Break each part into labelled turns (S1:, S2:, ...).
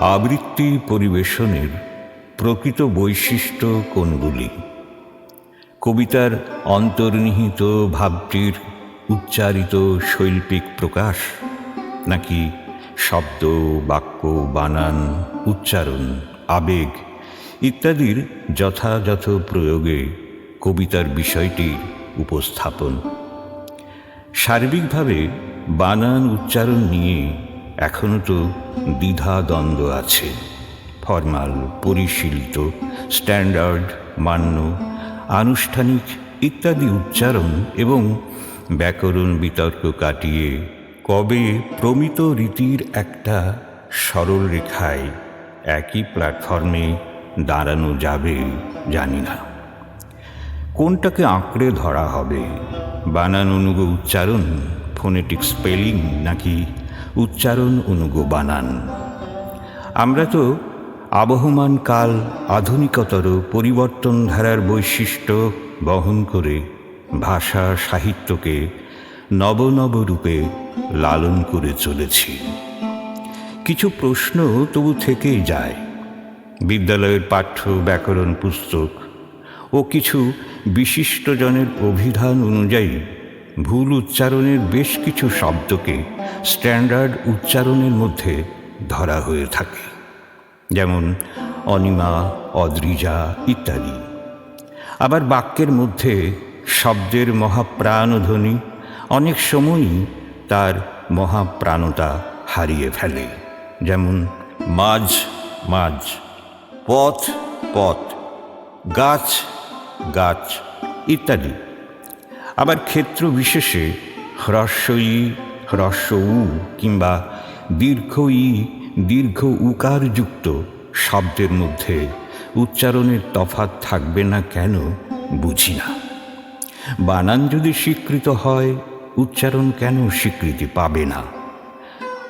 S1: আবৃত্তি পরিবেশনের প্রকৃত বৈশিষ্ট্য কোনগুলি? কবিতার অন্তর্নিহিত ভাবটির উচ্চারিত শৈল্পিক প্রকাশ, নাকি শব্দ, বাক্য, বানান, উচ্চারণ, আবেগ ইত্যাদির যথাযথ প্রয়োগে কবিতার বিষয়টির উপস্থাপন? সার্বিকভাবে বানান উচ্চারণ নিয়ে এখনও তো দ্বিধা দ্বন্দ্ব আছে। ফরমাল, পরিশীলিত, স্ট্যান্ডার্ড, মান্য, আনুষ্ঠানিক ইত্যাদি উচ্চারণ এবং ব্যাকরণ বিতর্ক কাটিয়ে কবে প্রমিত রীতির একটা সরল রেখায় একই প্ল্যাটফর্মে দাঁড়ানো যাবে জানি না। কোনটাকে আঁকড়ে ধরা হবে? বানান অনুগ উচ্চারণ ফোনেটিক স্পেলিং নাকি উচ্চারণ অনুগ বানান আমরা তো আবহমান কাল আধুনিকতর পরিবর্তন ধারার বৈশিষ্ট্য বহন করে ভাষা সাহিত্যকে নব নব রূপে লালন করে চলেছি। কিছু প্রশ্ন তবু থেকেই যায়। বিদ্যালয়ের পাঠ্য ব্যাকরণ পুস্তক ও কিছু বিশিষ্টজনের অভিধান অনুযায়ী ভুল উচ্চারণের বেশ কিছু শব্দকে স্ট্যান্ডার্ড উচ্চারণের মধ্যে ধরা হয়ে থাকে। যেমন অনিমা, অদ্রিজা ইত্যাদি। আবার বাক্যের মধ্যে শব্দের মহাপ্রাণধ্বনি অনেক সময়ই তার মহাপ্রাণতা হারিয়ে ফেলে। যেমন মাঝ মাঝ, পথ পথ, গাছ গাছ ইত্যাদি। আবার ক্ষেত্র বিশেষে হ্রস্বই হ্রস্ব উ কিংবা দীর্ঘ ই দীর্ঘ উকারযুক্ত শব্দের মধ্যে উচ্চারণের তফাৎ থাকবে না কেন বুঝি না। বানান যদি স্বীকৃত হয়, উচ্চারণ কেন স্বীকৃতি পাবে না?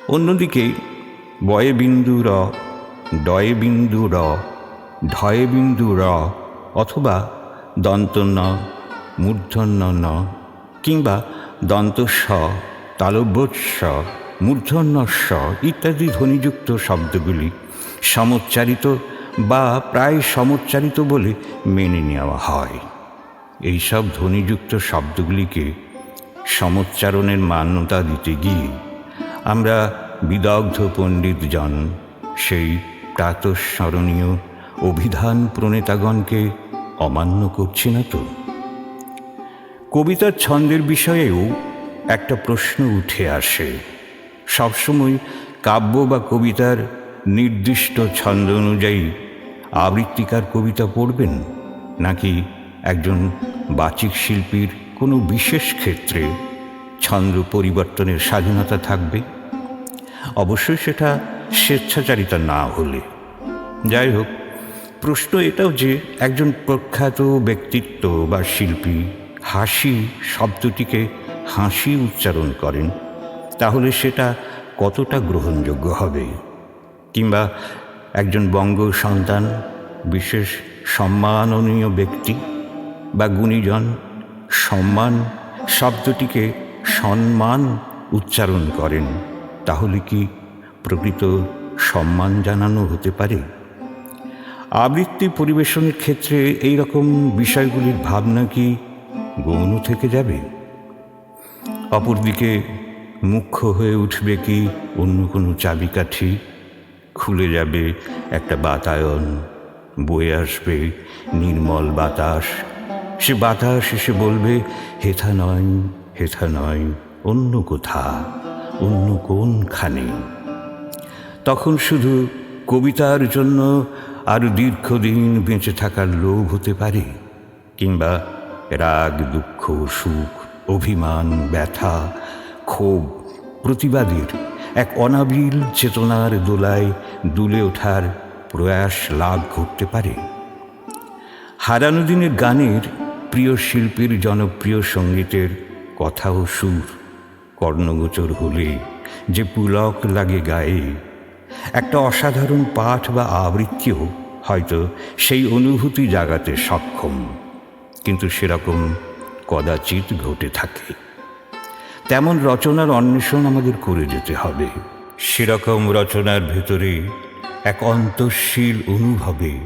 S1: অন্যদিকে, বয়ে বিন্দু র, ডয়ে বিন্দু র ঢয়ে বিন্দু র অথবা দন্ত ন মূর্ধন্য ন কিংবা দন্ত স তালব্য স মূর্ধন্য স ইত্যাদি ধ্বনিযুক্ত শব্দগুলি সমচ্চারিত বা প্রায় সমচ্চারিত বলে মেনে নেওয়া হয়। এইসব ধ্বনিযুক্ত শব্দগুলিকে সমচ্চারণের মান্যতা দিতে গিয়ে আমরা বিদগ্ধ পণ্ডিতজন, সেই প্রাতঃস্মরণীয় অভিধান প্রণেতাগণকে অমান্য করছি না তো? কবিতার ছন্দের বিষয়েও একটা প্রশ্ন উঠে আসে। সবসময় কাব্য বা কবিতার নির্দিষ্ট ছন্দ অনুযায়ী আবৃত্তিকার কবিতা পড়বেন, নাকি একজন বাচিক শিল্পীর কোনো বিশেষ ক্ষেত্রে ছন্দ পরিবর্তনের স্বাধীনতা থাকবে? অবশ্যই সেটা স্বেচ্ছাচারিতা না হলে। যাই হোক, প্রশ্ন এটাও যে একজন প্রখ্যাত ব্যক্তিত্ব বা শিল্পী হাসি শব্দটিকে হাসি উচ্চারণ করেন, তাহলে সেটা কতটা গ্রহণযোগ্য হবে? কিংবা একজন বঙ্গ সন্তান, বিশেষ সম্মাননীয় ব্যক্তি বা গুণীজন, সম্মান শব্দটিকে সম্মান উচ্চারণ করেন, তাহলে কি প্রকৃত সম্মান জানানো হতে পারে? আবৃত্তি পরিবেশনের ক্ষেত্রে এই রকম বিষয়গুলির ভাবনা কি গৌণ থেকে যাবে? অপরদিকে মুখ্য হয়ে উঠবে কি অন্য কোনো চাবিকাঠি? খুলে যাবে একটা বাতায়ন, বয়ে আসবে নির্মল বাতাস। সে বাতাস এসে বলবে, হেথা নয় হেথা নয়, অন্য কোথা, অন্য কোনখানে? তখন শুধু কবিতার জন্য আরও দীর্ঘদিন বেঁচে থাকার লোভ হতে পারে, কিংবা রাগ, দুঃখ, সুখ, অভিমান, ব্যথা, ক্ষোভ প্রতিবাদের এক অনাবিল চেতনার দোলায় দুলে ওঠার প্রয়াস লাভ ঘটতে পারে। হারানো দিনের গানের প্রিয় শিল্পীর জনপ্রিয় সঙ্গীতের কথা ও সুর, কর্ণগোচর হলে যে পুলক লাগে গায়ে। একটা অসাধারণ পাঠ বা আবৃত্তিও হয়তো সেই অনুভূতি জাগাতে সক্ষম। কিন্তু সেরকম কদাচিৎ ঘটে থাকে। তেমন রচনার অন্বেষণ আমাদের করে যেতে হবে। সেরকম রচনার ভেতরে এক অন্তঃশীল অনুভবে,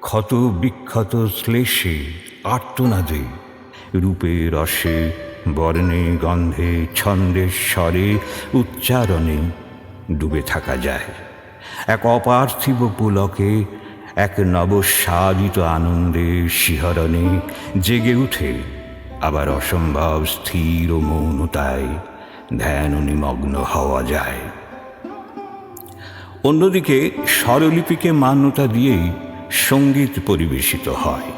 S1: ক্ষত বিক্ষত শ্লেষে আর্তনাদে, রূপে রসে, বর্ণে গন্ধে ছন্দের স্বরে উচ্চারণে ডুবে থাকা যায়। এক অপার্থিব পুলকে এক নবস্বাদিত আনন্দে শিহরণে জেগে উঠে আবার অসম্ভব স্থির ও মৌনতায় ধ্যান নিমগ্ন হওয়া যায়। অন্যদিকে স্বরলিপিকে মান্যতা দিয়েই সংগীত পরিবেশিত হয়।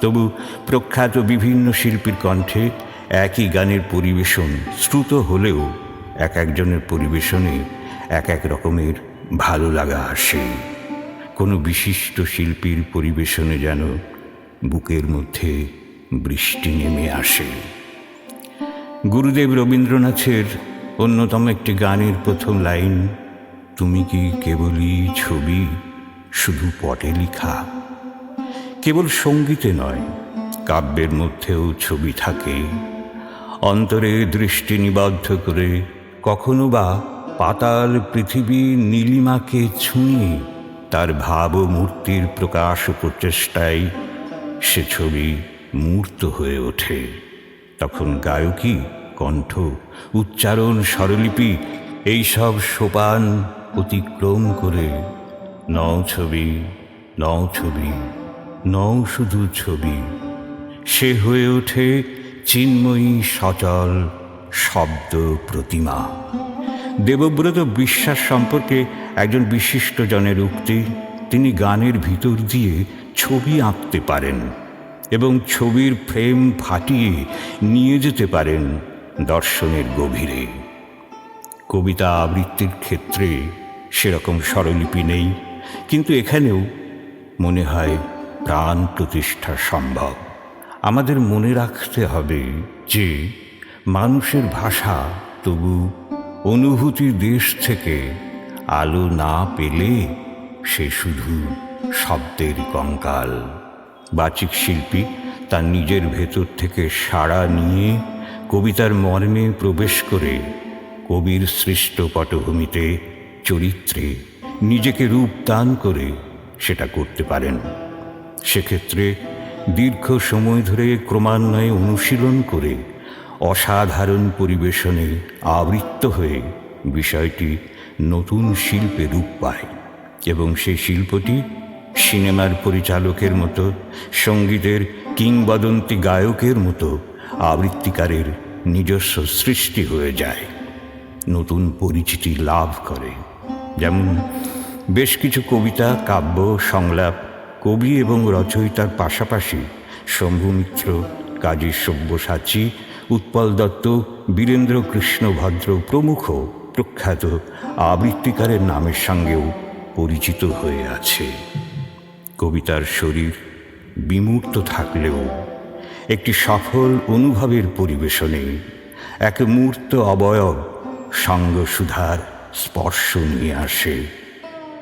S1: তবু প্রখ্যাত বিভিন্ন শিল্পীর কণ্ঠে একই গানের পরিবেশন শ্রুত হলেও এক একজনের পরিবেশনে এক এক রকমের ভালো লাগা আসে। কোনো বিশিষ্ট শিল্পীর পরিবেশনে যেন বুকের মধ্যে বৃষ্টি নেমে আসে। গুরুদেব রবীন্দ্রনাথের অন্যতম একটি গানের প্রথম লাইন, তুমি কি কেবলই ছবি শুধু পটে লিখা? কেবল সঙ্গীতে নয়, কাব্যের মধ্যেও ছবি থাকে। অন্তরে দৃষ্টি নিবদ্ধ করে কখনো বা পাতাল পৃথিবী নীলিমাকে ছুঁয়ে তার ভাব ও মূর্তির প্রকাশ প্রচেষ্টায় সে ছবি মূর্ত হয়ে ওঠে। তখন গায়কী, কণ্ঠ, উচ্চারণ, স্বরলিপি, এইসব সোপান অতিক্রম করে, নও ছবি নও ছবি, নও শুধু ছবি। সে হয়ে ওঠে চিন্ময়ী সচল শব্দ প্রতিমা। দেবব্রত বিশ্বাস সম্পর্কে একজন বিশিষ্ট জনের উক্তি, তিনি গানের ভিতর দিয়ে ছবি আঁকতে পারেন এবং ছবির ফ্রেম ফাটিয়ে নিয়ে যেতে পারেন দর্শনের গভীরে। কবিতা আবৃত্তির ক্ষেত্রে সেরকম স্বরলিপি নেই, কিন্তু এখানেও মনে হয় প্রাণ প্রতিষ্ঠা সম্ভব। আমাদের মনে রাখতে হবে যে, মানুষের ভাষা তবু অনুভূতির দেশ থেকে আলো না পেলে সে শুধু শব্দের কঙ্কাল। বাচিক শিল্পী তার নিজের ভেতর থেকে সাড়া নিয়ে কবিতার মর্মে প্রবেশ করে কবির সৃষ্ট পটভূমিতে চরিত্রে নিজেকে রূপদান করে সেটা করতে পারেন। সেক্ষেত্রে দীর্ঘ সময় ধরে ক্রমান্বয়ে অনুশীলন করে অসাধারণ পরিবেশনে আবৃত্ত হয়ে বিষয়টি নতুন শিল্পে রূপ পায় এবং সেই শিল্পটি সিনেমার পরিচালকের মতো, সঙ্গীতের কিংবদন্তি গায়কের মতো আবৃত্তিকারের নিজস্ব সৃষ্টি হয়ে যায়, নতুন পরিচিতি লাভ করে। যেমন, বেশ কিছু কবিতা, কাব্য, সংলাপ, কবি এবং রচয়িতার পাশাপাশি শম্ভু মিত্র কাজী সব্যসাচী উৎপল দত্ত, বীরেন্দ্র কৃষ্ণ ভদ্র প্রমুখ প্রখ্যাত আবৃত্তিকারের নামের সঙ্গেও পরিচিত হয়ে আছে। কবিতার শরীর বিমূর্ত থাকলেও একটি সফল অনুভবের পরিবেশনে এক মূর্ত অবয়ব সঙ্গ সুধার স্পর্শ নিয়ে আসে।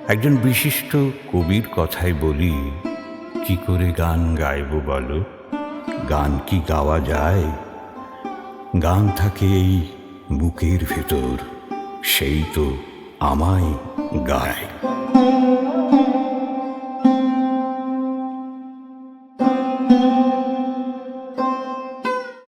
S1: একজন বিশিষ্ট কবির কথায় বলি, কি করে গান গাইব বলো? গান কি গাওয়া যায়? গান থাকে এই বুকের ভেতর সেই তো আমায় গায়।